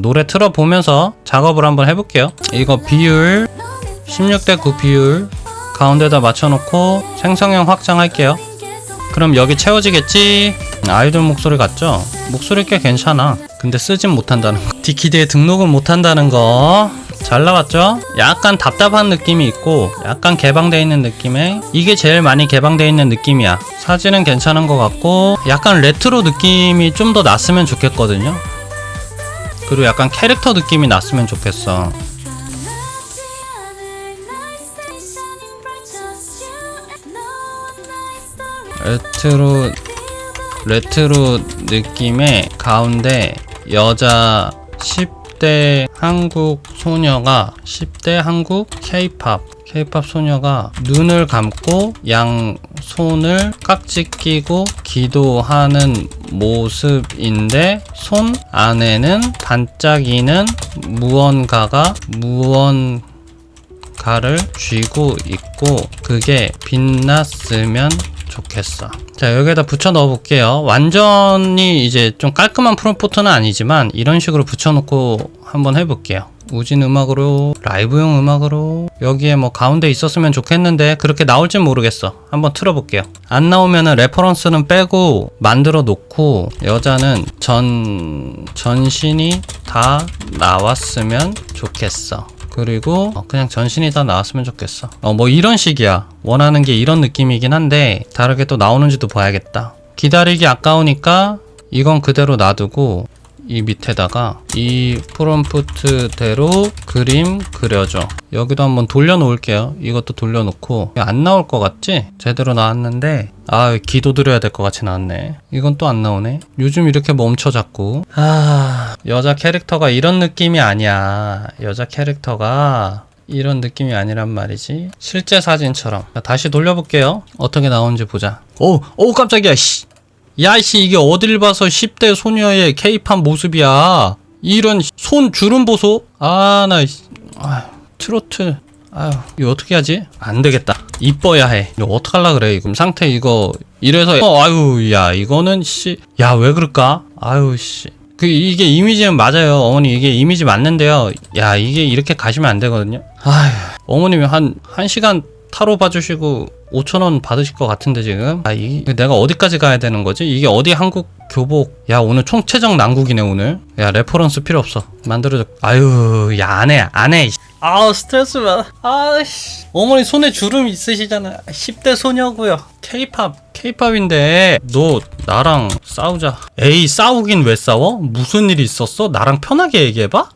노래 틀어보면서 작업을 한번 해볼게요. 이거 비율 16대 9 비율 가운데다 맞춰놓고 생성형 확장할게요. 그럼 여기 채워지겠지? 아이돌 목소리 같죠? 목소리 꽤 괜찮아. 근데 쓰진 못한다는 거. 디키드에 등록은 못한다는 거. 잘 나왔죠? 약간 답답한 느낌이 있고 약간 개방되어 있는 느낌에 이게 제일 많이 개방되어 있는 느낌이야. 사진은 괜찮은 것 같고 약간 레트로 느낌이 좀 더 났으면 좋겠거든요. 그리고 약간 캐릭터 느낌이 났으면 좋겠어. 레트로 레트로 느낌의 가운데 여자 10대 한국 소녀가 10대 한국 케이팝 케이팝 소녀가 눈을 감고 양 손을 깍지 끼고 기도하는 모습인데 손 안에는 반짝이는 무언가가 무언 가를 쥐고 있고 그게 빛났으면 좋겠어. 자 여기에다 붙여 넣어 볼게요. 완전히 이제 좀 깔끔한 프롬포트는 아니지만 이런 식으로 붙여 놓고 한번 해볼게요. 우진 음악으로 라이브용 음악으로 여기에 뭐 가운데 있었으면 좋겠는데 그렇게 나올진 모르겠어. 한번 틀어볼게요. 안 나오면은 레퍼런스는 빼고 만들어 놓고 여자는 전 전신이 다 나왔으면 좋겠어. 그리고 어, 그냥 전신이 다 나왔으면 좋겠어. 어, 뭐 이런 식이야. 원하는 게 이런 느낌이긴 한데 다르게 또 나오는지도 봐야겠다. 기다리기 아까우니까 이건 그대로 놔두고 이 밑에다가 이 프롬프트대로 그림 그려줘. 여기도 한번 돌려놓을게요. 이것도 돌려놓고 안 나올 것 같지? 제대로 나왔는데 아 기도 드려야 될 것 같이 나왔네. 이건 또 안 나오네. 요즘 이렇게 멈춰 자꾸. 아 여자 캐릭터가 이런 느낌이 아니야. 여자 캐릭터가 이런 느낌이 아니란 말이지. 실제 사진처럼. 자, 다시 돌려볼게요. 어떻게 나오는지 보자. 오, 오 깜짝이야. 씨. 야이씨 이게 어딜 봐서 10대 소녀의 케이팝 모습이야. 이런 손 주름 보소. 아나 트로트. 아휴 이거 어떻게 하지? 안 되겠다. 이뻐야 해. 이거 어떡할라 그래 지금 상태 이거. 이래서 어 아유 야 이거는 씨야 왜 그럴까? 아유 씨그 이게 이미지는 맞아요. 어머니 이게 이미지 맞는데요. 야 이게 이렇게 가시면 안 되거든요. 아휴 어머님이 한한 시간 타로 봐주시고 5천원 받으실 것 같은데 지금. 아 이 내가 어디까지 가야 되는 거지? 이게 어디 한국 교복. 야 오늘 총체적 난국이네 오늘. 야 레퍼런스 필요 없어. 만들어줘. 아유 야 안해 안해 아우 스트레스 받아. 아씨. 어머니 손에 주름 있으시잖아. 10대 소녀고요. 케이팝. 케이팝인데 너 나랑 싸우자. 에이 싸우긴 왜 싸워? 무슨 일이 있었어? 나랑 편하게 얘기해봐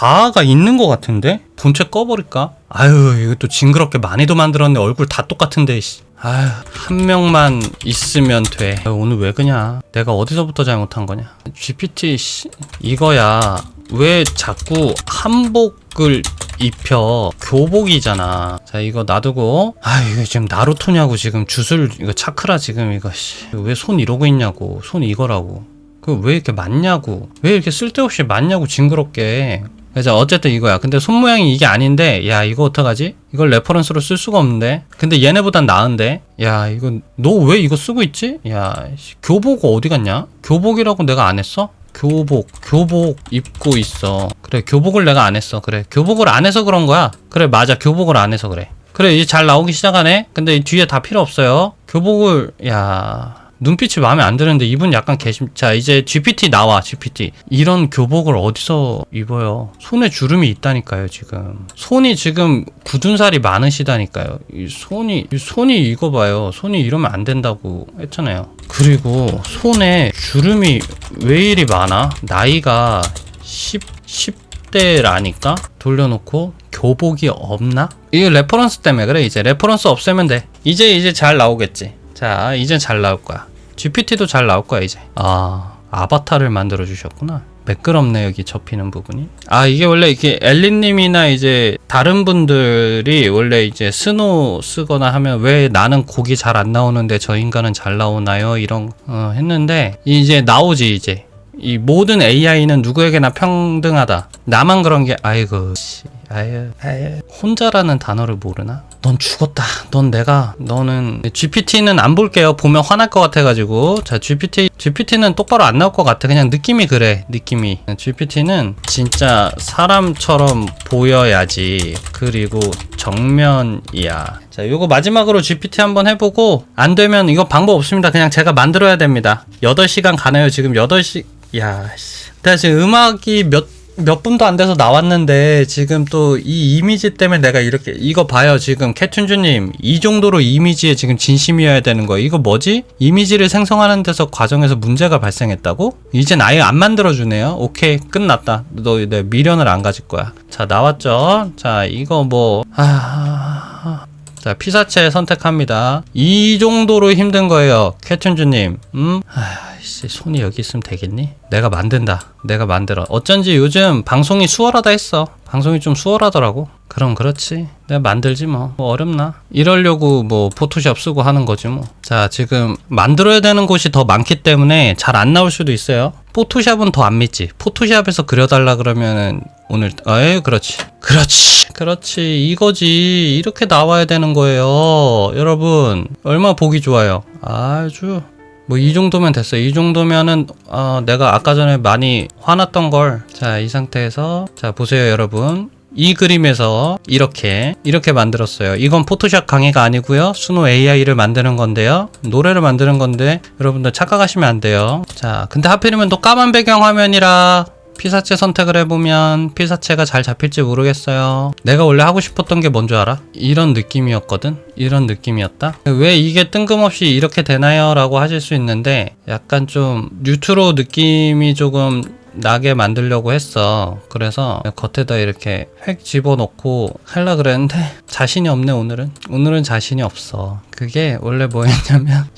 자아가 있는 것 같은데? 본체 꺼버릴까? 아유, 또 징그럽게 많이도 만들었네. 얼굴 다 똑같은데, 씨. 아유, 한 명만 있으면 돼. 오늘 왜 그냐? 내가 어디서부터 잘못한 거냐? GPT, 씨. 이거야. 왜 자꾸 한복을 입혀 교복이잖아. 자 이거 놔두고 아 이거 지금 나루토냐고 지금 주술 이거 차크라 지금 이거 왜 손 이러고 있냐고 손 이거라고 그 왜 이렇게 많냐고 왜 이렇게 쓸데없이 많냐고 징그럽게 그래서 어쨌든 이거야. 근데 손 모양이 이게 아닌데, 야, 이거 어떡하지? 이걸 레퍼런스로 쓸 수가 없는데. 근데 얘네보단 나은데? 야, 이거, 너 왜 이거 쓰고 있지? 야, 씨, 교복 어디 갔냐? 교복이라고 내가 안 했어? 교복, 교복 입고 있어. 그래, 교복을 내가 안 했어. 그래, 교복을 안 해서 그런 거야. 그래, 맞아. 교복을 안 해서 그래. 그래, 이제 잘 나오기 시작하네? 근데 이 뒤에 다 필요 없어요. 교복을, 야, 눈빛이 마음에 안 드는데 이분 약간 개심 자 이제 GPT 나와 GPT 이런 교복을 어디서 입어요? 손에 주름이 있다니까요 지금. 손이 지금 굳은 살이 많으시다니까요. 이 손이 이 손이 이거 봐요. 손이 이러면 안 된다고 했잖아요. 그리고 손에 주름이 왜 이리 많아? 나이가 10 10대라니까? 돌려놓고 교복이 없나? 이게 레퍼런스 때문에 그래 이제. 레퍼런스 없애면 돼. 이제 이제 잘 나오겠지. 자 이제 잘 나올 거야 GPT도 잘 나올 거야 이제. 아 아바타를 만들어 주셨구나. 매끄럽네 여기 접히는 부분이. 아 이게 원래 이게 엘리님이나 이제 다른 분들이 원래 이제 스노 쓰거나 하면 왜 나는 곡이 잘 안 나오는데 저 인간은 잘 나오나요? 이런 어, 했는데 이제 나오지 이제. 이 모든 AI는 누구에게나 평등하다. 나만 그런 게 아이고 씨 아유 아유 혼자라는 단어를 모르나? 넌 죽었다. 넌 내가 너는 GPT는 안 볼게요. 보면 화날 것 같아가지고 자 GPT GPT는 똑바로 안 나올 것 같아. 그냥 느낌이 그래. 느낌이 GPT는 진짜 사람처럼 보여야지. 그리고 정면이야. 자, 요거 마지막으로 GPT 한번 해보고 안 되면 이거 방법 없습니다. 그냥 제가 만들어야 됩니다. 8시간 가나요? 지금 8시 야, 씨. 내가 지금 음악이 몇 몇 분도 안 돼서 나왔는데 지금 또 이 이미지 때문에 내가 이렇게 이거 봐요. 지금 캐춘주님 이 정도로 이미지에 지금 진심이어야 되는 거예요. 이거 뭐지? 이미지를 생성하는 데서 과정에서 문제가 발생했다고? 이젠 아예 안 만들어 주네요? 오케이 끝났다. 너 내 미련을 안 가질 거야. 자 나왔죠? 자 이거 뭐 아... 자 피사체 선택합니다. 이 정도로 힘든 거예요 캐춘주님. 음? 아 이씨 손이 여기 있으면 되겠니? 내가 만든다. 내가 만들어. 어쩐지 요즘 방송이 수월하다 했어. 방송이 좀 수월하더라고. 그럼 그렇지. 내가 만들지 뭐, 뭐 어렵나? 이러려고 뭐 포토샵 쓰고 하는 거지 뭐 자 지금 만들어야 되는 곳이 더 많기 때문에 잘 안 나올 수도 있어요. 포토샵은 더 안 믿지. 포토샵에서 그려달라 그러면은 오늘 에이 그렇지. 그렇지. 그렇지. 이거지. 이렇게 나와야 되는 거예요. 여러분 얼마 보기 좋아요? 아주 뭐 이 정도면 됐어. 이 정도면은 어, 내가 아까 전에 많이 화났던 걸. 자, 이 상태에서 자 보세요, 여러분. 이 그림에서 이렇게 이렇게 만들었어요. 이건 포토샵 강의가 아니고요. 수노 AI를 만드는 건데요. 노래를 만드는 건데 여러분들 착각하시면 안 돼요. 자, 근데 하필이면 또 까만 배경 화면이라 피사체 선택을 해보면 피사체가 잘 잡힐지 모르겠어요. 내가 원래 하고 싶었던 게 뭔 줄 알아? 이런 느낌이었거든? 이런 느낌이었다? 왜 이게 뜬금없이 이렇게 되나요? 라고 하실 수 있는데 약간 좀 뉴트로 느낌이 조금 나게 만들려고 했어. 그래서 겉에다 이렇게 획 집어넣고 하려 그랬는데 자신이 없네 오늘은. 오늘은 자신이 없어. 그게 원래 뭐였냐면?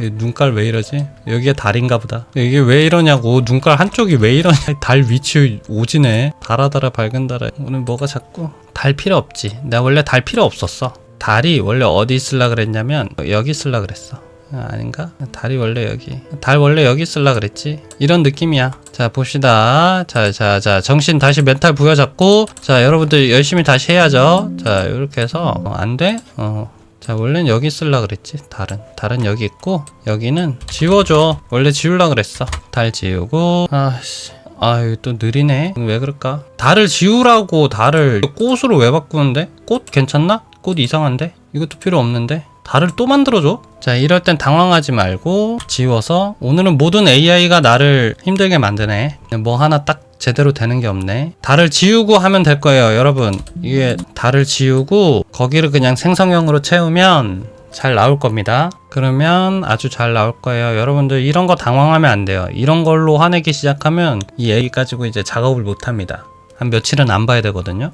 이 눈깔 왜 이러지? 여기가 달인가 보다. 이게 왜 이러냐고 눈깔 한쪽이 왜 이러냐? 달 위치 오지네. 달아달아 밝은 달아. 오늘 뭐가 자꾸 달 필요 없지. 내가 원래 달 필요 없었어. 달이 원래 어디 있을라 그랬냐면 여기 있을라 그랬어. 아, 아닌가? 달이 원래 여기. 달 원래 여기 있을라 그랬지. 이런 느낌이야. 자, 봅시다. 자, 자, 자, 정신 다시 멘탈 부여잡고, 자, 여러분들 열심히 다시 해야죠. 자, 이렇게 해서, 어, 안 돼? 어. 자, 원래는 여기 쓸라 그랬지. 달은. 달은 여기 있고, 여기는 지워줘. 원래 지울라 그랬어. 달 지우고, 아씨. 아유, 또 느리네. 왜 그럴까? 달을 지우라고 달을 꽃으로 왜 바꾸는데? 꽃 괜찮나? 꽃 이상한데? 이것도 필요 없는데? 달을 또 만들어줘? 자, 이럴 땐 당황하지 말고 지워서 오늘은 모든 AI가 나를 힘들게 만드네. 뭐 하나 딱 제대로 되는 게 없네. 달을 지우고 하면 될 거예요, 여러분. 이게 달을 지우고 거기를 그냥 생성형으로 채우면 잘 나올 겁니다. 그러면 아주 잘 나올 거예요. 여러분들 이런 거 당황하면 안 돼요. 이런 걸로 화내기 시작하면 이 AI 가지고 이제 작업을 못 합니다. 한 며칠은 안 봐야 되거든요.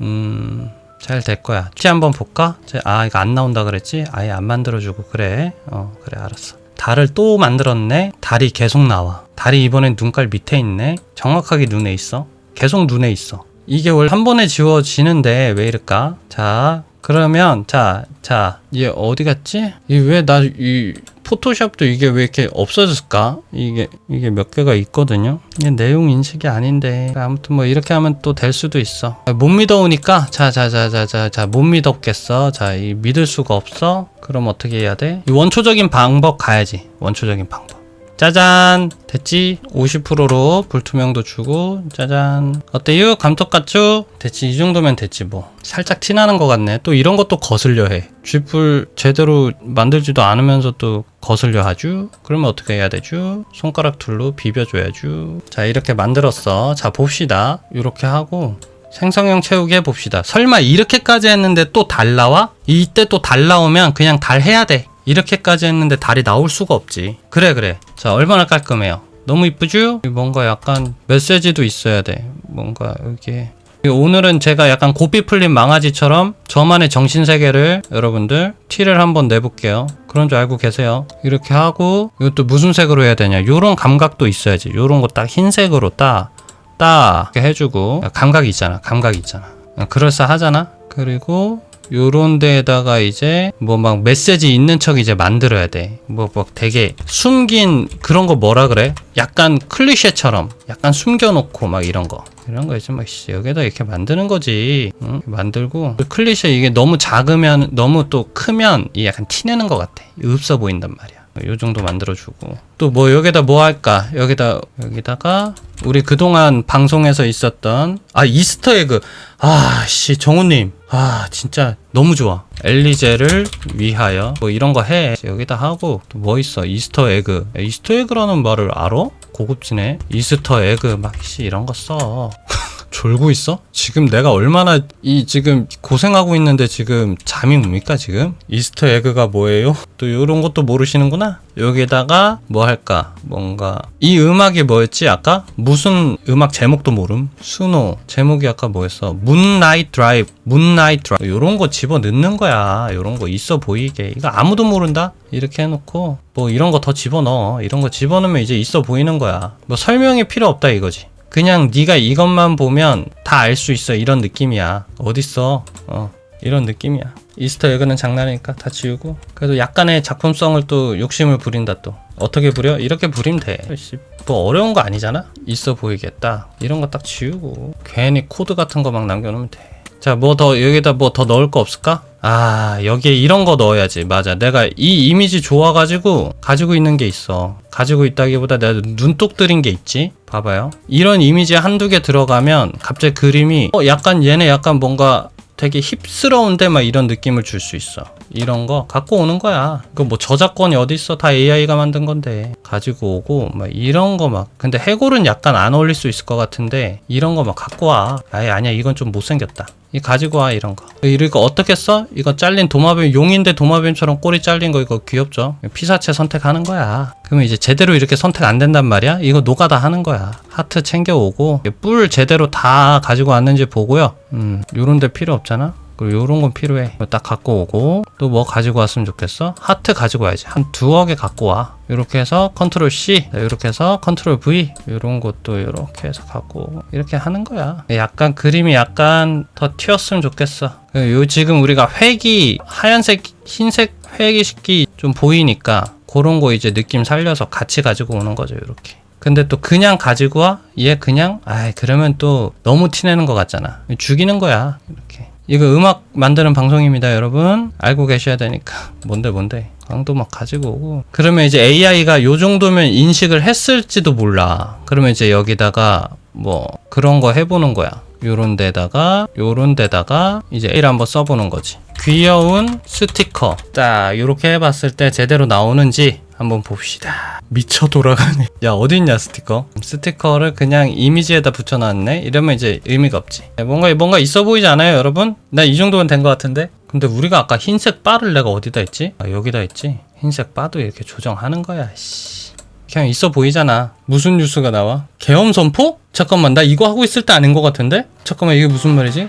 음, 잘 될 거야. 티 한번 볼까? 제- 아, 이거 안 나온다 그랬지? 아예 안 만들어주고, 그래. 어, 그래, 알았어. 달을 또 만들었네? 달이 계속 나와. 달이 이번엔 눈깔 밑에 있네? 정확하게 눈에 있어. 계속 눈에 있어. 이게 원래 한 번에 지워지는데 왜 이럴까? 자, 그러면, 자, 자, 얘 어디 갔지? 이 왜 나 이 포토샵도 이게 왜 이렇게 없어졌을까? 이게, 이게 몇 개가 있거든요? 이게 내용 인식이 아닌데. 아무튼 뭐 이렇게 하면 또 될 수도 있어. 아, 못 믿어오니까, 자, 자, 자, 자, 자, 자, 못 믿었겠어. 자, 이 믿을 수가 없어? 그럼 어떻게 해야 돼? 이 원초적인 방법 가야지. 원초적인 방법. 짜잔. 됐지? 50%로 불투명도 주고 짜잔. 어때요? 감독 같죠? 됐지. 이 정도면 됐지 뭐. 살짝 티나는 것 같네. 또 이런 것도 거슬려 해. 쥐뿔 제대로 만들지도 않으면서 또 거슬려 하죠? 그러면 어떻게 해야 되죠? 손가락 툴로 비벼줘야죠 자 이렇게 만들었어. 자 봅시다. 이렇게 하고 생성형 채우기 해봅시다. 설마 이렇게까지 했는데 또달 나와? 이때 또달 나오면 그냥 달 해야 돼 이렇게까지 했는데 달이 나올 수가 없지. 그래 그래. 자 얼마나 깔끔해요. 너무 이쁘죠? 뭔가 약간 메시지도 있어야 돼. 뭔가 여기에 오늘은 제가 약간 고삐 풀린 망아지처럼 저만의 정신 세계를 여러분들 티를 한번 내볼게요. 그런 줄 알고 계세요. 이렇게 하고 이것도 무슨 색으로 해야 되냐? 요런 감각도 있어야지. 요런 거 딱 흰색으로 딱 딱 해주고 감각이 있잖아. 감각이 있잖아. 그럴싸하잖아. 그리고 요런 데에다가 이제 뭐 막 메시지 있는 척 이제 만들어야 돼. 뭐 막 되게 숨긴 그런 거 뭐라 그래? 약간 클리셰처럼 약간 숨겨놓고 막 이런 거. 이런 거 이제 막 씨, 여기다 이렇게 만드는 거지. 응? 만들고 그 클리셰 이게 너무 작으면 너무 또 크면 이 약간 티내는 것 같아. 없어 보인단 말이야. 요 정도 만들어주고 또 뭐 여기다 뭐 할까 여기다 여기다가 우리 그동안 방송에서 있었던 아 이스터 에그. 아씨 정우님. 아 진짜 너무 좋아. 엘리제를 위하여 뭐 이런 거 해. 여기다 하고 또 뭐 있어? 이스터 에그. 이스터 에그라는 말을 알아? 고급지네. 이스터 에그. 막 씨 이런 거써 졸고 있어? 지금 내가 얼마나 이 지금 고생하고 있는데 지금 잠이 옵니까 지금? 이스터 에그가 뭐예요? 또 이런 것도 모르시는구나. 여기다가 뭐 할까? 뭔가 이 음악이 뭐였지 아까? 무슨 음악 제목도 모름? 스노 제목이 아까 뭐였어? 문나이트 드라이브 문나이트 드라이브 이런 거 집어 넣는 거야. 이런 거 있어 보이게 이거 아무도 모른다. 이렇게 해 놓고 뭐 이런 거 더 집어 넣어. 이런 거 집어 넣으면 이제 있어 보이는 거야. 뭐 설명이 필요 없다 이거지. 그냥 네가 이것만 보면 다 알 수 있어. 이런 느낌이야. 어딨어? 어 이런 느낌이야. 이스터 에그는 장난이니까 다 지우고. 그래도 약간의 작품성을 또 욕심을 부린다 또. 어떻게 부려? 이렇게 부리면 돼뭐 어려운 거 아니잖아? 있어 보이겠다. 이런 거 딱 지우고 괜히 코드 같은 거 막 남겨놓으면 돼 자, 뭐 더, 여기다 뭐 더 넣을 거 없을까? 아, 여기에 이런 거 넣어야지. 맞아. 내가 이 이미지 좋아가지고 가지고 있는 게 있어. 가지고 있다기보다 내가 눈독 들인 게 있지? 봐봐요. 이런 이미지 한두 개 들어가면 갑자기 그림이, 어, 약간 얘네 약간 뭔가 되게 힙스러운데 막 이런 느낌을 줄 수 있어. 이런 거 갖고 오는 거야. 그뭐 저작권이 어디 있어? 다 AI가 만든 건데 가지고 오고 막 이런 거 막. 근데 해골은 약간 안 어울릴 수 있을 것 같은데 이런 거 막 갖고 와. 아예 아니야 이건 좀 못생겼다. 이 가지고 와 이런 거. 이거 어떻게 써? 이거 잘린 도마뱀 용인데 도마뱀처럼 꼬리 잘린 거 이거 귀엽죠? 피사체 선택하는 거야. 그러면 이제 제대로 이렇게 선택 안 된단 말이야? 이거 노가다 하는 거야. 하트 챙겨 오고 뿔 제대로 다 가지고 왔는지 보고요. 음, 요런 데 필요 없잖아. 그리고 요런 건 필요해. 딱 갖고 오고 또 뭐 가지고 왔으면 좋겠어? 하트 가지고 와야지. 한 두어 개 갖고 와. 이렇게 해서 컨트롤 C, 이렇게 해서 컨트롤 V 이런 것도 이렇게 해서 갖고 오고. 이렇게 하는 거야. 약간 그림이 약간 더 튀었으면 좋겠어. 요 지금 우리가 회기 하얀색, 흰색 회기 식기 좀 보이니까 그런 거 이제 느낌 살려서 같이 가지고 오는 거죠. 이렇게. 근데 또 그냥 가지고 와? 얘 그냥? 아이 그러면 또 너무 티내는 것 같잖아. 죽이는 거야. 이렇게. 이거 음악 만드는 방송입니다, 여러분. 알고 계셔야 되니까. 뭔데, 뭔데. 강도 막 가지고 오고. 그러면 이제 AI가 요 정도면 인식을 했을지도 몰라. 그러면 이제 여기다가 뭐 그런 거 해보는 거야. 요런 데다가, 요런 데다가 이제 A를 한번 써보는 거지. 귀여운 스티커. 자, 요렇게 해봤을 때 제대로 나오는지 한번 봅시다. 미쳐 돌아가네. 야, 어딨냐, 스티커? 스티커를 그냥 이미지에다 붙여놨네? 이러면 이제 의미가 없지. 뭔가, 뭔가 있어 보이지 않아요, 여러분? 나 이 정도면 된 것 같은데? 근데 우리가 아까 흰색 바를 내가 어디다 했지? 아, 여기다 했지? 흰색 바도 이렇게 조정하는 거야, 씨. 그냥 있어 보이잖아. 무슨 뉴스가 나와? 계엄 선포? 잠깐만, 나 이거 하고 있을 때 아닌 것 같은데? 잠깐만, 이게 무슨 말이지?